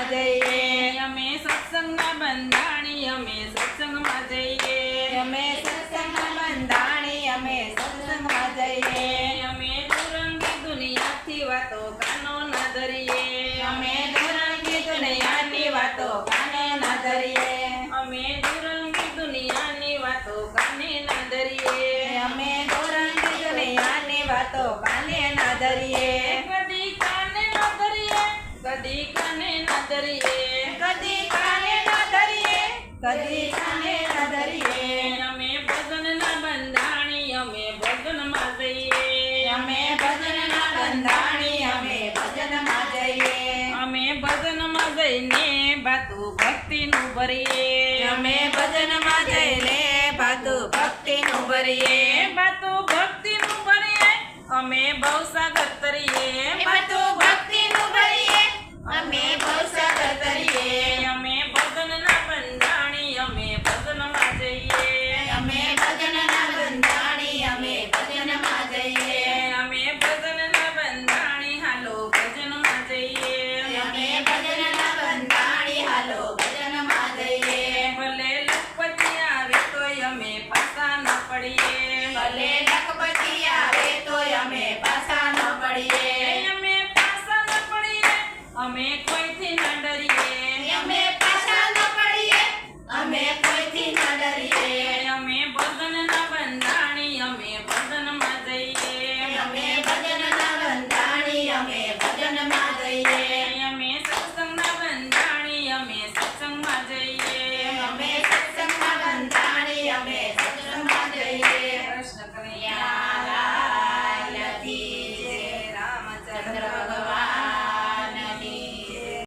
જઈએ અમે સત્સંગના બંધાણી અમે સત્સંગમાં જઈએ અમે સત્સંગના બંધાણી અમે સત્સંગમાં જઈએ અમે દુરંગી દુનિયાથી વાતો કાનો ના ધરીએ અમે દુરંગી દુનિયાની વાતો કાને ના ધરીએ અમે દુરંગી દુનિયાની વાતો કાને ના ધરીએ અમે દુરંગી દુનિયાની વાતો કાને ના ધરીએ કદી કાને ના ધરીએ કદી કાને ના ધરીએ કદી કાને ના ધરીએ. કદી કાને ના ધરીએ. અમે ભજનના બંધાણી અમે ભજનમાં જઈએ. અમે ભજનના બંધાણી અમે ભજનમાં જઈએ. અમે ભજનમાં જઈને બાતું ભક્તિનું ભરીએ. અમે ભજનમાં જઈને ભાતુ ભક્તિનું ભરીએ. બાતું ભક્તિનું ભરીએ. અમે ભવસાગર તરીએ. ભાતુ ભક્તિનું ભરીએ અમે ભવસાગર તરીએ અમે ભજનના બંધાણી અમે ભજનમાં જઈએ અમે ભજનના બંધાણી અમે ભજનમાં જઈએ અમે ભજનના બંધાણી હાલો ભજનમાં જઈએ અમે ભજનના બંધાણી હાલો ભજનમાં જઈએ ભલે લખપતિ આવે તોય અમે પાછા ન પડીએ.